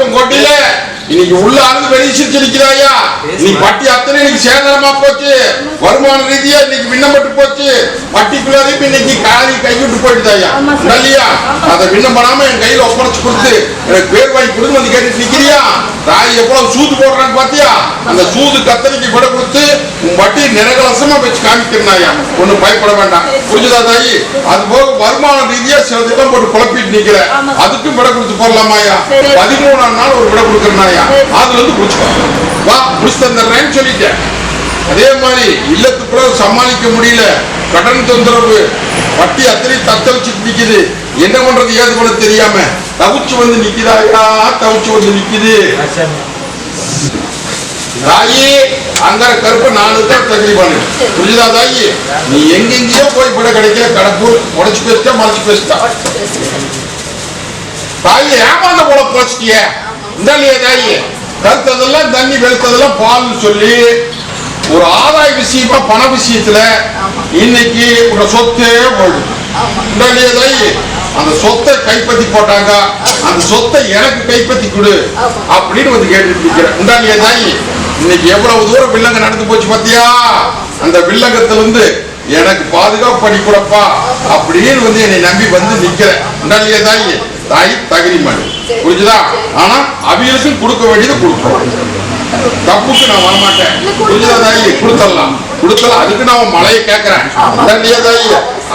ลุงคนนี้แหละ இன்னைக்கு உள்ள ஆளுங்க வெளியே சிரிச்சு நிக்கிறாயா? நீ பட்டி அத்தனை இன்னைக்கு சேதனமா போச்சு. வருமான ரீதியா இன்னைக்கு விண்ணப்பட்டு போச்சு. பட்டிக்குள்ளாரையும் இன்னைக்கு காரி கைவிட்டு போயிட்டுதாயா. இல்லையா? அதை விண்ணம் பண்ணாம என் கையில ஒப்படைச்சு கொடுத்து எனக்கு பேர் வாங்கி கொடுத்து வந்து கேட்டுட்டு நிக்கிறியா? தாய் எவ்வளவு சூது போடுறான்னு பாத்தியா அந்த சூது கத்தனைக்கு விட கொடுத்து உன் வட்டி நிரகலசமா வச்சு காமிக்கிறனாயா? ஒண்ணும் பயப்பட வேண்டாம். புரிஞ்சுதா தாயி? அது போக வருமான ரீதியா சில திட்டம் போட்டு குழப்பிட்டு நிக்கிற. அதுக்கும் விட கொடுத்து போடலாமாயா. பதிமூணாம் நாள் ஒரு விட கொடுக்கறனாயா? சரி. அதுல இருந்து புடிச்சுக்கோ. வா புடிச்சு தந்துடுறேன்னு சொல்லிட்டேன். அதே மாதிரி இல்லத்துக்குள்ள சமாளிக்க முடியல. கடன் தொந்தரவு. வட்டி அத்தனை தத்தளிச்சுட்டு நிக்குது என்ன பண்றது ஏது பண்ண தெரியாம. தவிச்சு வந்து நிக்குதாயா தவிச்சு வந்து நிக்குது. தாயி அங்க கருப்பு நாலு தான் தகுதி பண்ணு. புரியுதா தாயி? நீ எங்கெங்கேயோ போய் விட கிடைக்கல. கடப்பூர் உடச்சு பேசிட்டா மறைச்சு பேசிட்டா. தாயி ஏமாந்த போல போச்சிட்டிய. இந்த இல்லையா தாயி கருத்ததெல்லாம் தண்ணி வெளுத்ததெல்லாம் பால்னு சொல்லி ஒரு ஆதாய விஷயமா பண விஷயத்துல இன்னைக்கு உங்க சொத்தே போயிடுது இந்த இல்லையா தாயி அந்த சொத்தை கைப்பற்றி போட்டாங்க. அந்த சொத்தை எனக்கு கைப்பற்றி கொடு அப்படின்னு வந்து கேட்டுட்டு இருக்கிறேன். இந்த இல்லையா தாயி இன்னைக்கு எவ்வளவு தூரம் வில்லங்க நடந்து போச்சு பாத்தியா? அந்த வில்லங்கத்துல இருந்து எனக்கு பாதுகாப்பு பண்ணி கொடுப்பா அப்படின்னு வந்து என்னை நம்பி வந்து நிக்கிறேன். தாயி தாய் தகுதி மனு. புரிஞ்சுதா? ஆனா அவியலுக்கும் கொடுக்க வேண்டியது கொடுக்கும் தப்புக்கு நான் வரமாட்டேன். புரிஞ்சுதா தாயி? கொடுத்துடலாம் கொடுத்தலாம் அதுக்கு நான் மழையை கேட்கிறேன். இல்லையா தாயி?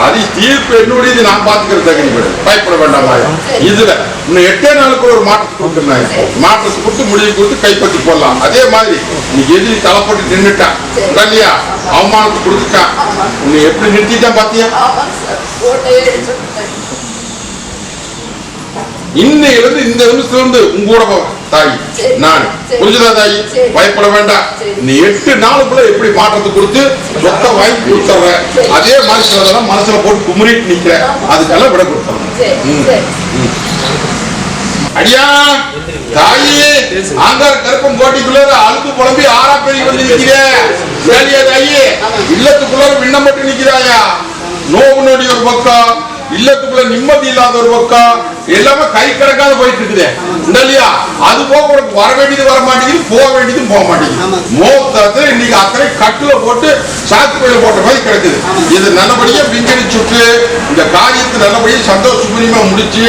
அது தீர்ப்பு என்னுடையது நான் பாத்துக்கிற தகுதி மனு. பயப்பட வேண்டாம் இதுல இன்னும் எட்டே நாளுக்குள்ள ஒரு மாற்றத்தை கொடுத்துருந்தாங்க மாற்றத்தை கொடுத்து முடிவு கொடுத்து கைப்பற்றி போடலாம். அதே மாதிரி நீ எதிரி தலைப்பட்டு நின்றுட்டான் இல்லையா அவமானத்தை கொடுத்துட்டான் உன்னை எப்படி நிறுத்திட்டான் பாத்தியா? ஆமாங்க சார் ஓட்டையே எடுத்துட்டேன் இன்னையில இருந்து இந்த நிமிஷத்துல இருந்து உங்க கூட போவேன் தாய். நான். புரிஞ்சுதா தாய். பயப்பட வேண்டாம். நீ எட்டு நாளுக்குள்ள எப்படி மாற்றத்தை கொடுத்து சொத்தை வாங்கி கொடுத்துற. அதே மாதிரி சிலதெல்லாம் மனசுல போட்டு குமுறிட்டு நிக்கிற. அதுக்கெல்லாம் விட கொடுத்துறேன் அடியா தாயி ஆங்கார் கருப்பம் கோட்டைக்குள்ள அழுத்து புலம்பி ஆறா பெரிய வந்து நிக்கிற சரியா தாயி? இல்லத்துக்குள்ள விண்ணப்பட்டு நிக்கிறாயா நோவு நொடி ஒரு பக்கம். இல்லத்துக்குள்ள நிம்மதி இல்லாத ஒரு பக்கம் எல்லாமே கை கிடக்காத போயிட்டு இருக்குது. இல்லையா? அது போக உனக்கு வர வேண்டியது வர மாட்டேங்குது போக வேண்டியதும் போக மாட்டேங்குது. மோத்தத்துல இன்னைக்கு அத்தனை கட்டுல போட்டு பையில போட்ட மாதிரி கிடக்குது. இது நல்லபடியா விங்கடி சுட்டு இந்த காரியத்தை நல்லபடியா சந்தோஷமா முடிச்சு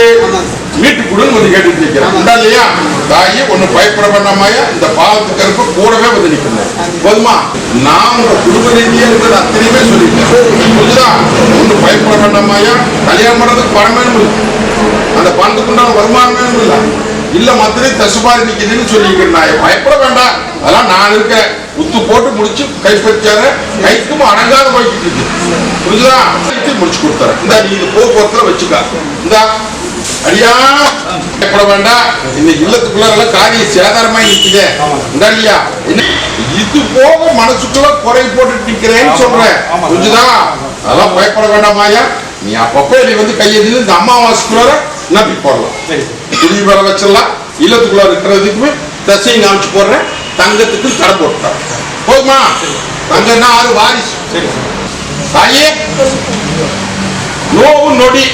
மீட்டு கொடுன்னு வந்து கேட்டுட்டு நிக்கிறேன் உண்டா இல்லையா? தாயி ஒண்ணு பயப்பட வேண்டாமாயா இந்த பாலத்துக்கு கருப்பு கூடவே வந்து நிக்கணும் போதுமா? நான் உங்க குடும்ப ரீதியா இருக்கிறது அத்தனையுமே சொல்லிட்டேன். புரிஞ்சுதா ஒண்ணு பயப்பட வேண்டாமாயா கல்யாணம் பண்றதுக்கு பணம் வேணும் அந்த பணத்துக்கு உண்டான வருமானம் வேணும் இல்ல. இல்ல மத்திரை தசுபாரி நிக்குதுன்னு சொல்லிக்கிறேன் நான் பயப்பட வேண்டாம். அதெல்லாம் நான் இருக்கேன் உத்து போட்டு முடிச்சு கைப்பற்றார கைக்கும் அடங்காத போய்கிட்டு இருக்கு. புரிஞ்சுதா? முடிச்சு கொடுத்துறேன். இந்த நீ இது போக்குவரத்துல வச்சுக்கா. இந்தா அடியா. பயப்பட வேண்டாம். இன்னைக்கு இல்லத்துக்குள்ள காரியம் சேதாரமா இருக்குதே இந்த இல்லையா என்ன- இது போக மனசுக்குள்ள குறை போட்டு நிக்கிறேன்னு சொல்றேன். புரிஞ்சுதா? அதெல்லாம் பயப்பட வேண்டாமாயா நீ அப்பப்போ நீ வந்து கையெழுதி இந்த அமாவாசைக்குள்ள நம்பி போடலாம். குடி வர வச்சிடலாம். இல்லத்துக்குள்ள இருக்கிறதுக்குமே தசையை காமிச்சு போடுறேன். தங்கத்துக்கு கடை போட்டுட்டான் போதுமா? தங்கன்னா ஆறு வாரிசு. தாயே. நோவு நொடி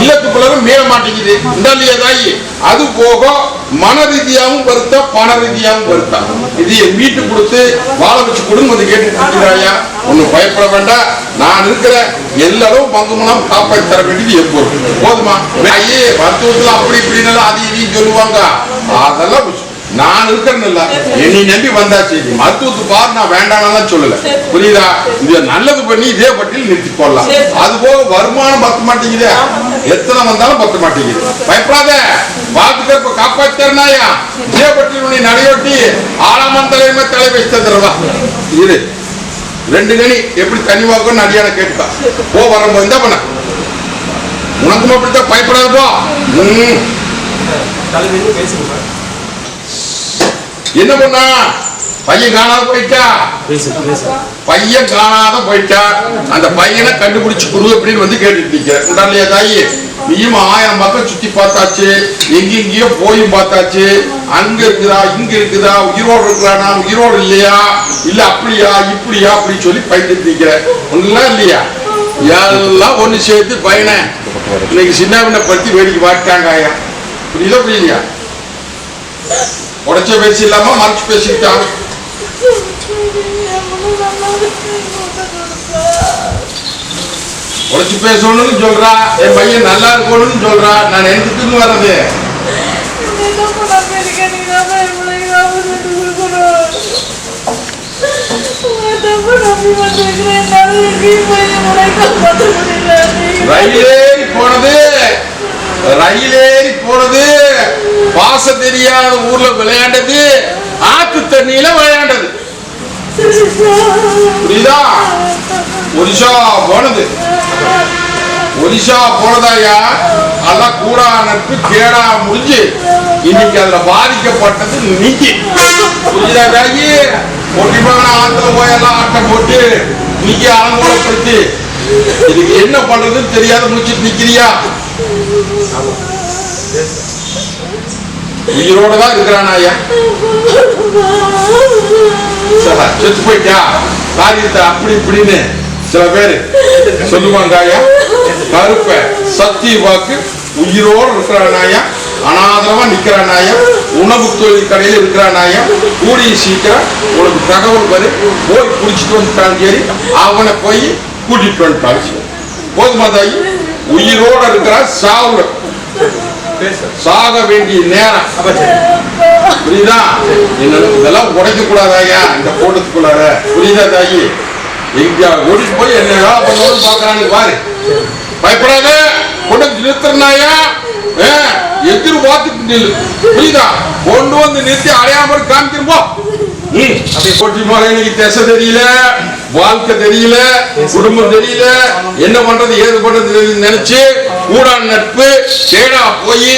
இல்லத்துக்குள்ள மீற மாட்டேங்குது. இந்த தாயி அது போக மன ரீதியாவும் வருத்தா பண ரீதியாவும் வருத்தா. இது என் வீட்டு கொடுத்து வாழ வச்சு கொடுங்க வந்து கேட்டுக்கிறாயா ஒன்னும் பயப்பட வேண்டாம். நான் இருக்கிற எல்லாரும் பங்கு மூலம் காப்பாற்றி தர வேண்டியது எப்போது போதுமா? ஐயே மருத்துவத்துல அப்படி இப்படின்னு எல்லாம் அது இதையும் சொல்லுவாங்க. அதெல்லாம் நான் இருக்கிறேன்னு இல்ல என்னை நம்பி வந்தாச்சு. மருத்துவத்தை பாரு நான் வேண்டாம் சொல்லல. புரியுதா? இது நல்லது பண்ணி இதே பட்டியல் நிறுத்தி போடலாம். அது போக வருமானம் பத்த மாட்டேங்குது. எத்தனை வந்தாலும் பத்த மாட்டேங்குது. பயப்படாத. பாத்துக்க இப்ப காப்பாத்தனாயா இதே பட்டியல் உன்னை நடையொட்டி ஆளாமன் தலைமை தலை வைத்ததுவா இரு. ரெண்டு கனி. எப்படி தனி வாக்குன்னு அடியான கேட்டுக்கா போ வரும்போது என்ன பண்ண. உனக்கும் அப்படித்தான் பயப்படாத போ. ம். என்ன பண்ணா? பையன் காணாத போயிட்டா? பையன் காணாத போயிட்டா? அந்த பையனை கண்டுபிடிச்சு கொடு அப்படின்னு வந்து கேட்டுட்டு நிக்க உடனே தாயி நீயும் ஆயிரம் பக்கம் சுத்தி பார்த்தாச்சு. எங்கெங்கேயோ போயும் பார்த்தாச்சு. அங்க இருக்குதா இங்க இருக்குதா உயிரோடு இருக்கிறானா உயிரோடு இல்லையா? இல்ல அப்படியா இப்படியா அப்படின்னு சொல்லி பயந்துட்டு நிக்கிற ஒண்ணுலாம் இல்லையா? எல்லாம் ஒண்ணு சேர்த்து பையனை இன்னைக்கு சின்ன பத்தி வேடிக்கை பார்த்தாங்க ஐயா புரியுதா புரியலையா உடச்ச பேசி இல்லாம மறைச்சு பேசிட்டான் உடைச்சு பேசணும்னு சொல்றா என் பையன் நல்லா இருக்கணும்னு சொல்றா நான் எதுக்குன்னு வர்றது ரயிலேறி போனது ரயிலேறி போனது. பாச தெரியாத ஊர்ல விளையாண்டது ஆத்து தண்ணியில விளையாண்டது. புரியுதா? ஒரிசா போனது. ஒரிசா போனதாயா அதெல்லாம் கூடா நட்பு கேடா முடிஞ்சு இன்னைக்கு அதுல பாதிக்கப்பட்டது நீக்கி புரியுதா வேலைக்கு ஒட்டி ஆத்துல போய் எல்லாம் ஆட்டம் போட்டு இன்னைக்கு அலங்கோலப்படுத்தி இதுக்கு என்ன பண்றதுன்னு தெரியாத முடிச்சிட்டு நிக்கிறியா? உயிரோட தான் இருக்கிறான் ஐயா செத்து போயிட்டா? காரியத்தை அப்படி இப்படின்னு சில பேர் சொல்லுவாங்க ஐயா கருப்ப சத்திய வாக்கு உயிரோடு இருக்கிறானாயா அனாதரமா நிக்கிறானாயா உணவு தொழில் கடையில் இருக்கிறானாயா கூடிய சீக்கிரம் உனக்கு தகவல் வரும் போய் குடிச்சிட்டு வந்துட்டான் சரி அவனை போய் கூட்டிட்டு வந்துட்டான். போதுமா தாயி? உயிரோட இருக்கிறான் சாவுல. சாக வேண்டிய நேரம். புரியுதா? என்ன இதெல்லாம் உடைக்க கூடாதாயா இந்த கூட்டத்துக்குள்ளார புரியுதா தாயி? எங்க ஓடிட்டு போய் என்ன வேலை பண்ணணும்னு பாக்குறான்னு பாரு. பயப்படாத. கொண்டு வந்து நிறுத்துறனாயா எதிர்பார்த்துட்டு நில்லு. புரியுதா? கொண்டு வந்து நிறுத்தி அடையாம காமிக்கிறோம் தெரியல வாழ்க்கை தெரியல குடும்பம் தெரியல. என்ன பண்றது ஏது பண்றது நினைச்சு கூடா நட்பு சேடா போய்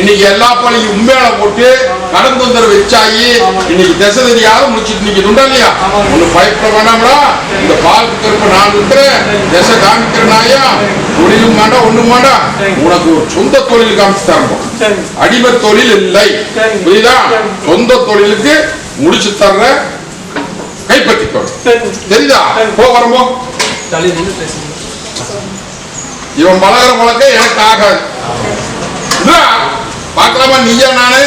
இன்னைக்கு எல்லா பணியும் உண்மையான போட்டு கடன் தொந்தரவு வச்சாயி இன்னைக்கு திசை தெரியாத முடிச்சிட்டு நீங்க துண்டா இல்லையா? ஒண்ணு பயப்பட வேண்டாம்டா இந்த பால் கருப்பு நான் இருக்கிறேன் திசை காமிக்கிறனாயா தொழிலும் வேண்டாம் ஒண்ணும் வேண்டாம். உனக்கு ஒரு சொந்த தொழில் காமிச்சு தரணும். அடிமை தொழில் இல்லை. புரியுதா? சொந்த தொழிலுக்கு முடிச்சு தர்ற கைப்பற்றிக்கோ தெரியுதா? போ வரமோ நின்று பேசுங்க. இவன் பழகிற பழக்கம் எனக்கு ஆகாது. பார்க்கலாமா? நீயா நானு?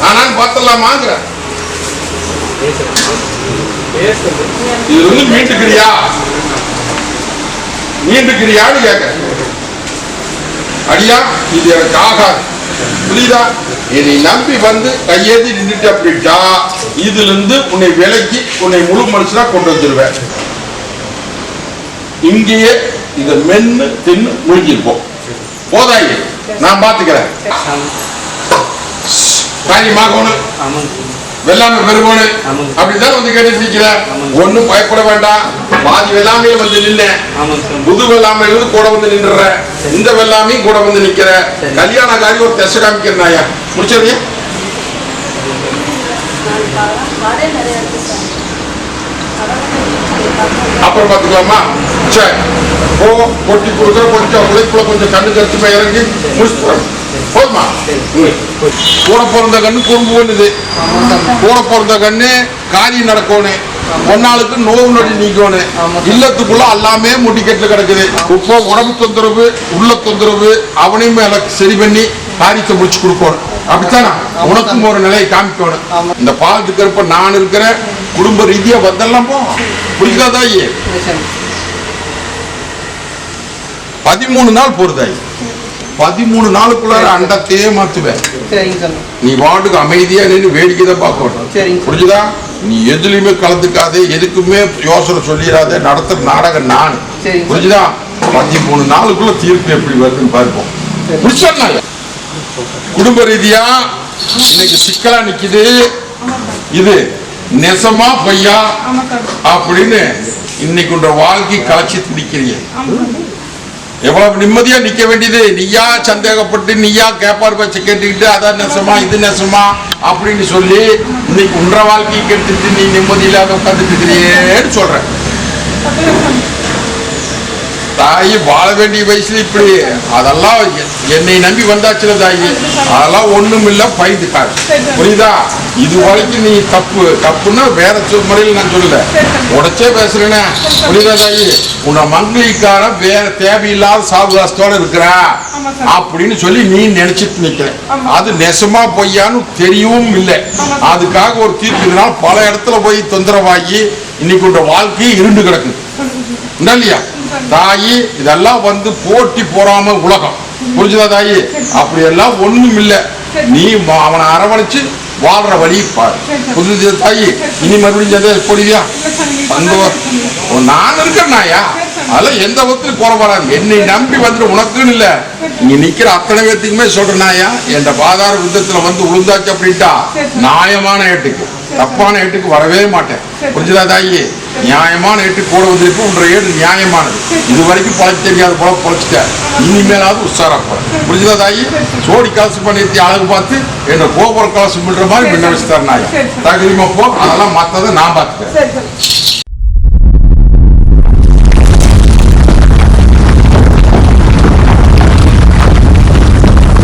நானான்னு பார்த்துடலாமாங்கிற. இது வந்து மீண்டுக்கிறியா? மீண்டுக்கிறியான்னு கேட்க. அடியா இது எனக்கு ஆகாது. புரியுதா? என்னை நம்பி வந்து கையேந்தி நின்றுட்டு அப்படிட்டா இதுல இருந்து உன்னை விலைக்கு உன்னை முழு மனுஷனா கொண்டு வந்துருவேன். இங்கேயே இதை மென்னு தின்னு முழுகியிருப்போம். போதாயி. நான் பாத்துக்கிறேன் காரியமாகணும் வெள்ளாமை பெருகோணு அப்படித்தான் அப்படிதான் வந்து கேட்டு நிக்கிற ஆமாங்க. ஒண்ணும் பயப்பட வேண்டாம். பாதி வெள்ளாமையே வந்து நின்னேன் புது வெள்ளாமையிலிருந்து கூட வந்து நின்றுற. இந்த வெள்ளாமையும் கூட வந்து நிக்கிற கல்யாண காரி ஒரு தெச காமிக்கிறனாயா முடிச்சதையா கடை அப்புறம் பாத்துக்கலாமா சரி. போவோம். கொட்டி கொடுக்குற கொஞ்சம் உழைப்புல கொஞ்சம் கண்ணு கருத்துமா இறங்கி முடிச்சுட்டு போதுமா? கூட பிறந்த கண்ணு குறும்பு பண்ணுது கூட பிறந்த கண்ணு காரியம் நடக்கணும் பொன்னாளுக்கு நோவு நொடி நீக்கணும் இல்லத்துக்குள்ள எல்லாமே முடிக்கட்டு கிடக்குது. இப்போ உடம்பு தொந்தரவு உள்ள தொந்தரவு அவனையும் மேல சரி பண்ணி காரியத்தை முடிச்சு கொடுக்கணும். அப்படித்தானா? உனக்கும் ஒரு நிலையை காமிக்கணும். இந்த பாலத்துக்கு இருப்ப நான் இருக்கிறேன். குடும்ப ரீதியா வந்தெல்லாம் போ. பதிமூணு நாள் போறதாயி பதிமூணு நாளுக்குள்ளார அண்டத்தையே மாத்துவேன் நீ வாட்டுக்கு அமைதியா நின்று வேடிக்கை தான் பார்க்கணும். புரிஞ்சுதா? நீ எதுலயுமே கலந்துக்காதே எதுக்குமே யோசனை சொல்லிடாத நடத்துற நாடகம் நான். புரிஞ்சுதா? பதிமூணு நாளுக்குள்ள தீர்ப்பு எப்படி வருதுன்னு பார்ப்போம். புரிச்சா குடும்ப ரீதியா இன்னைக்கு சிக்கலா நிக்குது. இது நெசமா பையா அப்படின்னு இன்னைக்கு உன்ற வாழ்க்கை கலைச்சிட்டு நிக்கிறீங்க எவ்வளவு நிம்மதியா நிக்க வேண்டியது? நீயா சந்தேகப்பட்டு நீயா கேப்பார் பச்சை கேட்டுக்கிட்டு அதான் நெசமா இது நெசமா அப்படின்னு சொல்லி இன்னைக்கு உன்ற வாழ்க்கையை கெடுத்துட்டு நீ நிம்மதி இல்லாத உட்காந்துட்டு இருக்கிறேன்னு சொல்றேன். தாயி வாழ வேண்டிய வயசுல இப்படி அதெல்லாம் என்னை நம்பி வந்தாச்சுல தாயி. அதெல்லாம் ஒண்ணும் இல்ல பயந்துக்காரு புரியுதா? இது வரைக்கும் நீ தப்பு தப்புன்னா வேற முறையில் நான் சொல்லல. உடச்சே பேசுறேனே. புரியுதா தாயி? உன்னை மங்களிக்கார வேற தேவையில்லாத சாவகாசத்தோட இருக்கிறா. அப்படின்னு சொல்லி நீ நினைச்சிட்டு நிக்கிற. அது நெசமா பொய்யான்னு தெரியவும் இல்லை. அதுக்காக ஒரு தீர்ப்பு பல இடத்துல போய் தொந்தரவாகி இன்னைக்கு உன்ற வாழ்க்கையை இருண்டு கிடக்கு. இல்லையா? தாயி இதெல்லாம் வந்து போட்டி போறாம உலகம். புரிஞ்சுதா தாயி? அப்படி எல்லாம் ஒண்ணும் இல்ல. நீ அவனை அரவணைச்சு வாழ்ற வழி பாரு. புரிஞ்சுதா தாயி? இனி மறுபடியும் போடுவியா? சந்தோஷம். நான் இருக்கிறேன் நாயா? அதெல்லாம் எந்த வகுத்துலையும் போற வராது என்னை நம்பி வந்துட்டு உனக்குன்னு இல்ல. இங்க நிக்கிற அத்தனை பேர்த்துக்குமே சொல்றேன் நாயா? என்ற பாதார யுத்தத்துல வந்து உளுந்தாச்சு அப்படின்ட்டா நியாயமான ஏட்டுக்கு. தப்பான ஏட்டுக்கு வரவே மாட்டேன். புரிஞ்சுதா தாயி? நியாயமான ஏட்டு கூட வந்திருக்கு உன்ற ஏடு நியாயமானது. இது வரைக்கும் பழக்க தெரியாத போல பழச்சிட்ட. இனிமேலாவது உஷாரா புரிஞ்சுதா தாயி? சோடி காசு பண்ணிருத்தி அழகு பார்த்து என்ன கோபுர காசு பண்ற மாதிரி முன்ன வச்சு தகுதிமா போ அதெல்லாம் மத்ததை நான் பார்த்துக்கிறேன்.